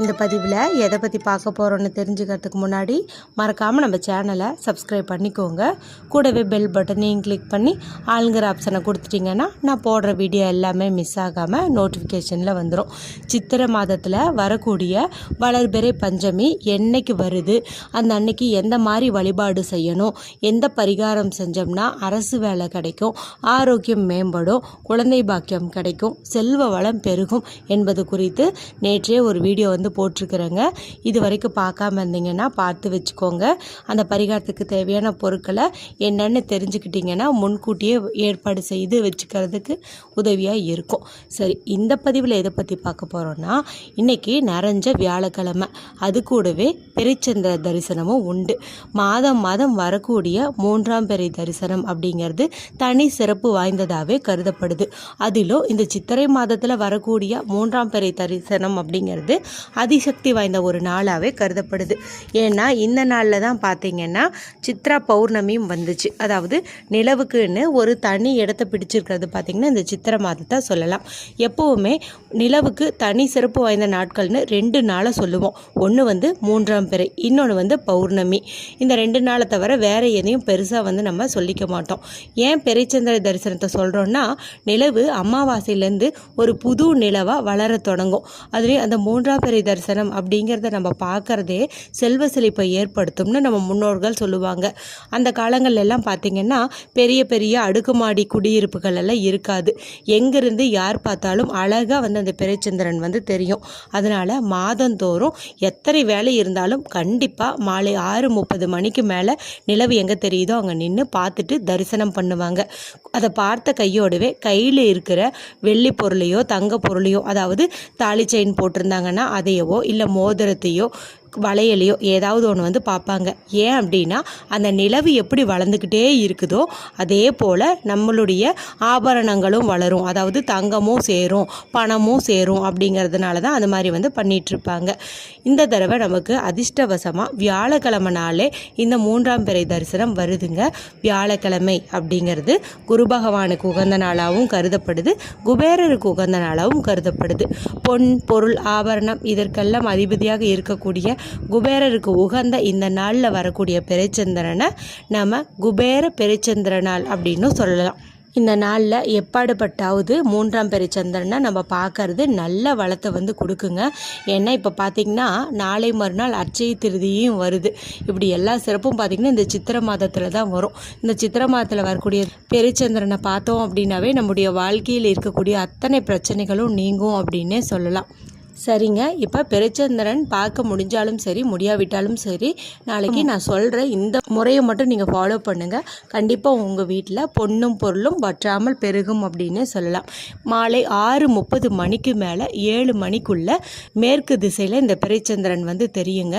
இந்த பதிவில் எதை பற்றி பார்க்க போகிறோன்னு தெரிஞ்சுக்கிறதுக்கு முன்னாடி மறக்காமல் நம்ம சேனலை சப்ஸ்கிரைப் பண்ணிக்கோங்க. கூடவே பெல் பட்டனையும் கிளிக் பண்ணி ஆளுங்கிற ஆப்ஷனை கொடுத்துட்டிங்கன்னா நான் போடுற வீடியோ எல்லாமே மிஸ் ஆகாமல் நோட்டிஃபிகேஷனில் வந்துடும் சித்திரை மாதத்தில் வரக்கூடிய வளர்பிறை பஞ்சமி என்னைக்கு வருது? அந்த அன்னைக்கு எந்த மாதிரி வழிபாடு செய்யணும்? எந்த பரிகாரம் செஞ்சோம்னா அரசு வேலை கிடைக்கும் ஆரோக்கியம் மேம்படும் குழந்தை பாக்கியம் கிடைக்கும் செல்வ வளம் பெருகும் என்பது குறித்து நேற்றே ஒரு வீடியோ வந்து வந்து போட்டிருக்கிறேங்க. இது வரைக்கும் பார்க்காம இருந்தீங்கன்னா பார்த்து வச்சுக்கோங்க. அந்த பரிகாரத்துக்கு தேவையான பொருட்களை என்னென்னு தெரிஞ்சுக்கிட்டிங்கன்னா முன்கூட்டியே ஏற்பாடு செய்து வச்சுக்கிறதுக்கு உதவியாக இருக்கும். சரி இந்த பதிவில் எதை பற்றி பார்க்க போகிறோன்னா இன்றைக்கி நிறைஞ்ச வியாழக்கிழமை. அது கூடவே பிறைச்சந்திர தரிசனமும் உண்டு. மாதம் மாதம் வரக்கூடிய மூன்றாம் பெரிய தரிசனம் அப்படிங்கிறது தனி சிறப்பு வாய்ந்ததாகவே கருதப்படுது. அதிலும் இந்த சித்திரை மாதத்தில் வரக்கூடிய மூன்றாம் பெரிய தரிசனம் அப்படிங்கிறது அதிசக்தி வாய்ந்த ஒரு நாளாகவே கருதப்படுது. ஏன்னா இந்த நாளில் தான் பார்த்தீங்கன்னா சித்ரா பௌர்ணமியும் வந்துச்சு. அதாவது நிலவுக்குன்னு ஒரு தனி இடத்த பிடிச்சிருக்கிறது பார்த்திங்கன்னா இந்த சித்திரை மாதத்தை சொல்லலாம். எப்போவுமே நிலவுக்கு தனி சிறப்பு வாய்ந்த நாட்கள்னு ரெண்டு நாளை சொல்லுவோம். ஒன்று வந்து மூன்றாம் பிறை இன்னொன்று வந்து பௌர்ணமி. இந்த ரெண்டு நாளை தவிர வேறு எதையும் பெருசாக வந்து நம்ம சொல்லிக்க மாட்டோம். ஏன் பெருச்சந்திர தரிசனத்தை சொல்கிறோன்னா நிலவு அமாவாசையிலேருந்து ஒரு புது நிலவாக வளர தொடங்கும். அதுலேயும் அந்த மூன்றாம் பிறை தரிசனம் அப்படிங்கிறத நம்ம பார்க்குறதே செல்வ செழிப்பை ஏற்படுத்தும்னு நம்ம முன்னோர்கள் சொல்லுவாங்க. அந்த காலங்கள்ல எல்லாம் பார்த்திங்கன்னா பெரிய பெரிய அடுக்குமாடி குடியிருப்புகள் எல்லாம் இருக்காது. எங்கேருந்து யார் பார்த்தாலும் அழகாக வந்து அந்த பிறைச்சந்திரன் வந்து தெரியும். அதனால் மாதந்தோறும் எத்தனை வேலை இருந்தாலும் கண்டிப்பாக மாலை ஆறு முப்பது மணிக்கு மேலே நிலவு எங்கே தெரியுதோ அங்கே நின்று பார்த்துட்டு தரிசனம் பண்ணுவாங்க. அதை பார்த்த கையோடவே கையில் இருக்கிற வெள்ளி பொருளையோ தங்க பொருளையோ அதாவது தாலி செயின் போட்டிருந்தாங்கன்னா அதையவோ இல்லை மோதிரத்தையோ வளையலையோ ஏதாவது ஒன்று வந்து பார்ப்பாங்க. ஏன் அப்படின்னா அந்த நிலவு எப்படி வளர்ந்துக்கிட்டே இருக்குதோ அதே போல் நம்மளுடைய ஆபரணங்களும் வளரும். அதாவது தங்கமும் சேரும் பணமும் சேரும் அப்படிங்கிறதுனால தான் அது மாதிரி வந்து பண்ணிகிட்ருப்பாங்க இந்த தடவை நமக்கு அதிர்ஷ்டவசமாக வியாழக்கிழமை நாளே இந்த மூன்றாம் பிறை தரிசனம் வருதுங்க. வியாழக்கிழமை அப்படிங்கிறது குரு பகவானுக்கு உகந்த நாளாகவும் கருதப்படுது. குபேரருக்கு உகந்த நாளாகவும் கருதப்படுது. பொன் பொருள் ஆபரணம் இதற்கெல்லாம் அதிபதியாக இருக்கக்கூடிய குபேரருக்கு உகந்த இந்த நாளில் வரக்கூடிய பெருச்சந்திரனை நம்ம குபேர பெருச்சந்திர நாள் அப்படின்னு சொல்லலாம். இந்த நாளில் எப்பாடுபட்டாவது மூன்றாம் பெருச்சந்திரனை நம்ம பார்க்கறது நல்ல வளத்தை வந்து கொடுக்குங்க. ஏன்னா இப்போ பார்த்திங்கன்னா நாளை மறுநாள் அச்சய திருதியும் வருது. இப்படி எல்லா சிறப்பும் பார்த்திங்கன்னா இந்த சித்திரை மாதத்தில் தான் வரும். இந்த சித்திரை மாதத்தில் வரக்கூடிய பெருச்சந்திரனை பார்த்தோம் அப்படின்னாவே நம்முடைய வாழ்க்கையில் இருக்கக்கூடிய அத்தனை பிரச்சனைகளும் நீங்கும் அப்படின்னே சொல்லலாம். சரிங்க. இப்போ பெருச்சந்திரன் பார்க்க முடிஞ்சாலும் சரி முடியாவிட்டாலும் சரி நாளைக்கு நான் சொல்கிற இந்த முறையை மட்டும் நீங்கள் ஃபாலோ பண்ணுங்கள் கண்டிப்பாக உங்கள் வீட்டில் பொண்ணும் பொருளும் வற்றாமல் பெருகும் அப்படின்னு சொல்லலாம். மாலை ஆறு முப்பது மணிக்கு மேலே ஏழு மணிக்குள்ளே மேற்கு திசையில் இந்த பெருச்சந்திரன் வந்து தெரியுங்க.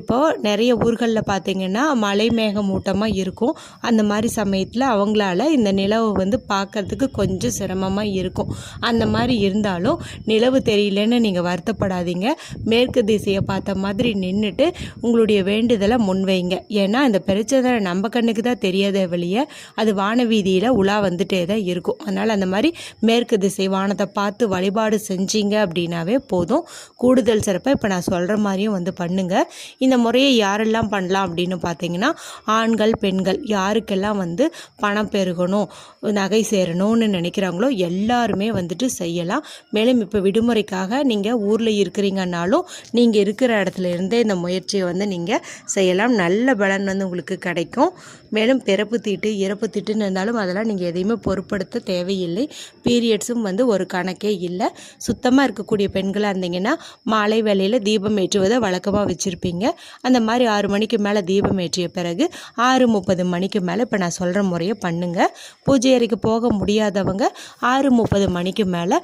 இப்போது நிறைய ஊர்களில் பார்த்தீங்கன்னா மலை மேகமூட்டமாக இருக்கும். அந்த மாதிரி சமயத்தில் அவங்களால இந்த நிலவு வந்து பார்க்கறதுக்கு கொஞ்சம் சிரமமாக இருக்கும். அந்த மாதிரி இருந்தாலும் நிலவு தெரியலன்னு நீங்கள் வருத்தப்படாதீங்க. மேற்கு திசையை பார்த்த மாதிரி நின்றுட்டு உங்களுடைய வேண்டுதலை முன்வைங்க. ஏன்னா இந்த பிரச்சனை நம்ம கண்ணுக்கு தான் தெரியாத வெளியே அது வானவீதியில் உலா வந்துட்டே தான் இருக்கும். அதனால் அந்த மாதிரி மேற்கு திசை வானத்தை பார்த்து வழிபாடு செஞ்சீங்க அப்படின்னாவே போதும். கூடுதல் சிறப்பாக இப்போ நான் சொல்கிற மாதிரியும் வந்து பண்ணுங்க. இந்த முறையை யாரெல்லாம் பண்ணலாம் அப்படின்னு பார்த்தீங்கன்னா ஆண்கள் பெண்கள் யாருக்கெல்லாம் வந்து பணம் பெருகணும் நகை சேரணும்னு நினைக்கிறாங்களோ எல்லாருமே வந்துட்டு செய்யலாம். மேலும் இப்போ விடுமுறைக்காக நீங்கள் ஊரில் இருக்கிறீங்கன்னாலும் நீங்கள் இருக்கிற இடத்துல இருந்தே இந்த முயற்சியை வந்து நீங்கள் செய்யலாம். நல்ல பலன் வந்து உங்களுக்கு கிடைக்கும். மேலும் பிறப்பு தீட்டு இறப்பு தீட்டுன்னு இருந்தாலும் அதெல்லாம் நீங்கள் எதையுமே பொருட்படுத்த தேவையில்லை. பீரியட்ஸும் வந்து ஒரு கணக்கே இல்லை. சுத்தமாக இருக்கக்கூடிய பெண்களாக இருந்தீங்கன்னா மாலை வேலையில் தீபம் ஏற்றுவதை வழக்கமாக வச்சுருப்பீங்க. அந்த மாதிரி ஆறு மணிக்கு மேலே தீபம் ஏற்றிய பிறகு ஆறு முப்பது மணிக்கு மேலே இப்போ நான் சொல்கிற முறையை பண்ணுங்கள் பூஜை அறைக்கு போக முடியாதவங்க ஆறு முப்பது மணிக்கு மேலே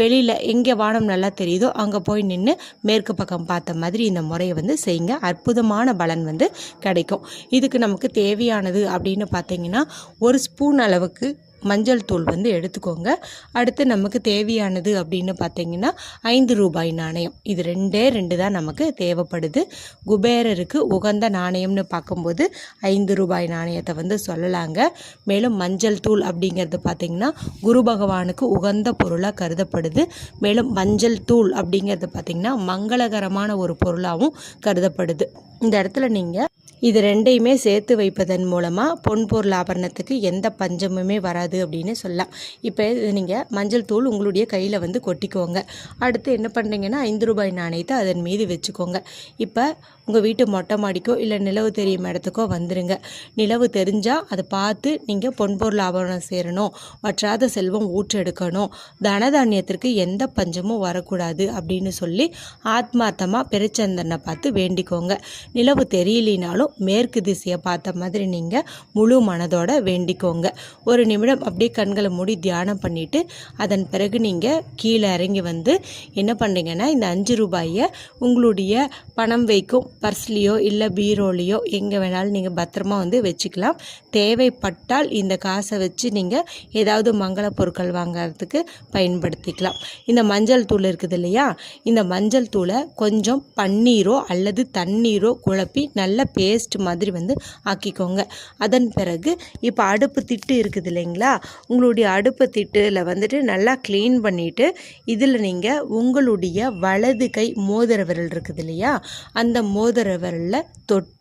வெளியில் எங்கே வானம் நல்லா தெரியுதோ அங்கே போய் நின்று மேற்கு பக்கம் பார்த்த மாதிரி இந்த முறையை வந்து செய்யுங்க. அற்புதமான பலன் வந்து கிடைக்கும். இதுக்கு நமக்கு தேவையானது அப்படின்னு பார்த்தீங்கன்னா ஒரு ஸ்பூன் அளவுக்கு மஞ்சள் தூள் வந்து எடுத்துக்கோங்க. அடுத்து நமக்கு தேவையானது அப்படின்னு பார்த்தீங்கன்னா ஐந்து ரூபாய் நாணயம். இது ரெண்டே ரெண்டு தான் நமக்கு தேவைப்படுது. குபேரருக்கு உகந்த நாணயம்னு பார்க்கும்போது ஐந்து ரூபாய் நாணயத்தை வந்து சொல்லலாங்க. மேலும் மஞ்சள் தூள் அப்படிங்கிறது பார்த்திங்கன்னா குரு பகவானுக்கு உகந்த பொருளாக கருதப்படுது. மேலும் மஞ்சள் தூள் அப்படிங்கிறது பார்த்திங்கன்னா மங்களகரமான ஒரு பொருளாகவும் கருதப்படுது. இந்த இடத்துல நீங்கள் இது ரெண்டையுமே சேர்த்து வைப்பதன் மூலமாக பொன்பொருள் ஆபரணத்துக்கு எந்த பஞ்சமுமே வராது அப்படின்னு சொல்லலாம். இப்போ நீங்கள் மஞ்சள் தூள் உங்களுடைய கையில் வந்து கொட்டிக்கோங்க. அடுத்து என்ன பண்ணுறீங்கன்னா ஐந்து ரூபாய் நாணயத்தை அதன் மீது வச்சுக்கோங்க. இப்போ உங்கள் வீட்டு மொட்டை மாடிக்கோ இல்லை நிலவு தெரியும் இடத்துக்கோ வந்துடுங்க நிலவு தெரிஞ்சால் அதை பார்த்து நீங்கள் பொன் பொருள் ஆபரணம் சேரணும். வற்றாத செல்வம் ஊற்றெடுக்கணும். தனதானியத்திற்கு எந்த பஞ்சமும் வரக்கூடாது அப்படின்னு சொல்லி ஆத்மார்த்தமாக பெருச்சந்தனை பார்த்து வேண்டிக்கோங்க. நிலவு தெரியலினாலும் மேற்கு திசையை பார்த்த மாதிரி நீங்கள் முழு மனதோட வேண்டிக்கோங்க. ஒரு நிமிடம் அப்படியே கண்களை மூடி தியானம் பண்ணிவிட்டு அதன் பிறகு நீங்கள் கீழே இறங்கி வந்து என்ன பண்ணுறீங்கன்னா இந்த அஞ்சு ரூபாயை உங்களுடைய பணம் வைக்கும் பர்ஸ்லேயோ இல்லை பீரோலேயோ எங்கே வேணாலும் நீங்கள் பத்திரமா வந்து வச்சுக்கலாம். தேவைப்பட்டால் இந்த காசை வச்சு நீங்கள் ஏதாவது மங்கள பொருட்கள் வாங்கிறதுக்கு பயன்படுத்திக்கலாம். இந்த மஞ்சள் தூள் இருக்குது இல்லையா? இந்த மஞ்சள் தூளை கொஞ்சம் பன்னீரோ அல்லது தண்ணீரோ குழப்பி நல்ல பேஸ்ட் மாதிரி வந்து ஆக்கிக்கோங்க. அதன் பிறகு இப்போ அடுப்பு திட்டு இருக்குது இல்லைங்களா? உங்களுடைய அடுப்பு திட்டில் வந்துட்டு நல்லா க்ளீன் பண்ணிவிட்டு இதில் நீங்கள் உங்களுடைய வலது கை மோதிர விரல் இருக்குது இல்லையா? அந்த மோதிர தடவை தொட்டு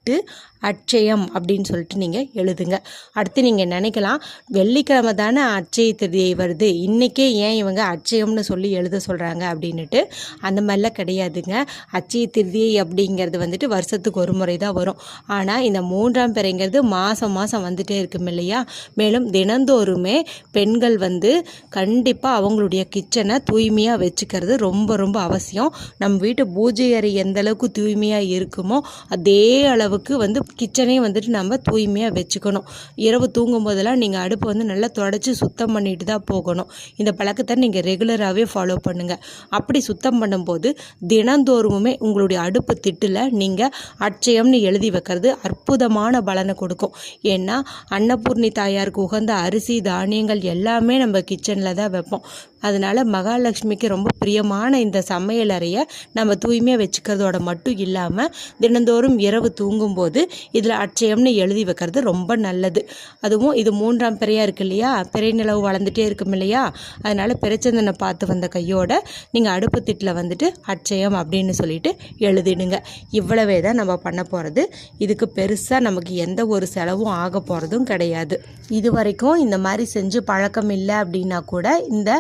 அட்சயம் அப்படின்னு சொல்லிட்டு நீங்கள் எழுதுங்க. அடுத்து நீங்கள் நினைக்கலாம் வெள்ளிக்கிழமை தானே அட்சய திருதியை வருது. இன்றைக்கே ஏன் இவங்க அட்சயம்னு சொல்லி எழுத சொல்கிறாங்க அப்படின்னுட்டு அந்த மாதிரிலாம் கிடையாதுங்க. அட்சய திருதியை அப்படிங்கிறது வந்துட்டு வருஷத்துக்கு ஒரு முறை தான் வரும். ஆனால் இந்த மூன்றாம் பிறைங்கிறது மாதம் மாதம் வந்துட்டே இருக்கும் இல்லையா? மேலும் தினந்தோறுமே பெண்கள் வந்து கண்டிப்பாக அவங்களுடைய கிச்சனை தூய்மையாக வச்சுக்கிறது ரொம்ப ரொம்ப அவசியம். நம்ம வீட்டு பூஜை அறை எந்த அளவுக்கு தூய்மையாக இருக்குமோ அதே அளவு அளவுக்கு வந்து கிச்சனையும் வந்துட்டு நம்ம தூய்மையாக வச்சுக்கணும். இரவு தூங்கும் போதெல்லாம் நீங்கள் அடுப்பை வந்து நல்லா தொடச்சி சுத்தம் பண்ணிட்டு தான் போகணும். இந்த பழக்கத்தை நீங்கள் ரெகுலராகவே ஃபாலோ பண்ணுங்கள் அப்படி சுத்தம் பண்ணும்போது தினந்தோறுமே உங்களுடைய அடுப்பு திட்டில் நீங்கள் அட்சயம்னு எழுதி வைக்கிறது அற்புதமான பலனை கொடுக்கும். ஏன்னா அன்னபூர்ணி தாயாருக்கு உகந்த அரிசி தானியங்கள் எல்லாமே நம்ம கிச்சனில் தான் வைப்போம். அதனால் மகாலட்சுமிக்கு ரொம்ப பிரியமான இந்த சமையல் அறையை நம்ம தூய்மையாக வச்சுக்கிறதோட மட்டும் இல்லாமல் தினந்தோறும் இரவு தூங்கும் தூங்கும்போது இதில் அட்சயம்னு எழுதி வைக்கிறது ரொம்ப நல்லது. அதுவும் இது மூன்றாம் பிறையாக இருக்கு இல்லையா? பிறை நிலவு வளர்ந்துட்டே இருக்கும் இல்லையா? அதனால் பிறைச்சந்தனை பார்த்து வந்த கையோட நீங்கள் அடுப்பு திட்டில் வந்துட்டு அட்சயம் அப்படின்னு சொல்லிட்டு எழுதிடுங்க. இவ்வளவே தான் நம்ம பண்ண போகிறது இதுக்கு பெருசாக நமக்கு எந்த ஒரு செலவும் ஆக போகிறதும் கிடையாது. இது வரைக்கும் இந்த மாதிரி செஞ்சு பழக்கம் இல்லை அப்படின்னா கூட இந்த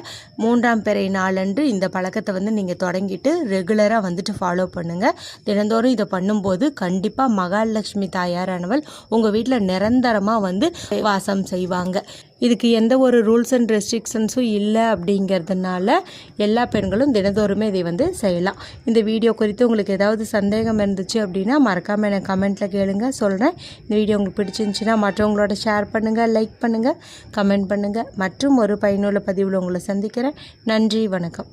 மூன்றாம் பிறை நாளன்று இந்த பழக்கத்தை வந்து நீங்கள் தொடங்கிட்டு ரெகுலராக வந்துட்டு ஃபாலோ பண்ணுங்கள் தினந்தோறும் இதை பண்ணும்போது கண்டிப்பாக மகாலட்சுமி தாயாரானவள் உங்கள் வீட்டில் நிரந்தரமாக வந்து வாசம் செய்வாங்க. இதுக்கு எந்த ஒரு ரூல்ஸ் அண்ட் ரெஸ்ட்ரிக்ஷன்ஸும் இல்லை அப்படிங்கிறதுனால எல்லா பெண்களும் தினந்தோறுமே இதை வந்து செய்யலாம். இந்த வீடியோ குறித்து உங்களுக்கு ஏதாவது சந்தேகம் இருந்துச்சு அப்படின்னா மறக்காமல் எனக்கு கமெண்ட்டில் கேளுங்க. சொல்கிறேன் இந்த வீடியோ உங்களுக்கு பிடிச்சிருந்துச்சின்னா மற்றவங்களோட ஷேர் பண்ணுங்கள் லைக் பண்ணுங்கள் கமெண்ட் பண்ணுங்கள் மற்றும் ஒரு பயனுள்ள பதிவில் உங்களை சந்திக்கிறேன். நன்றி வணக்கம்.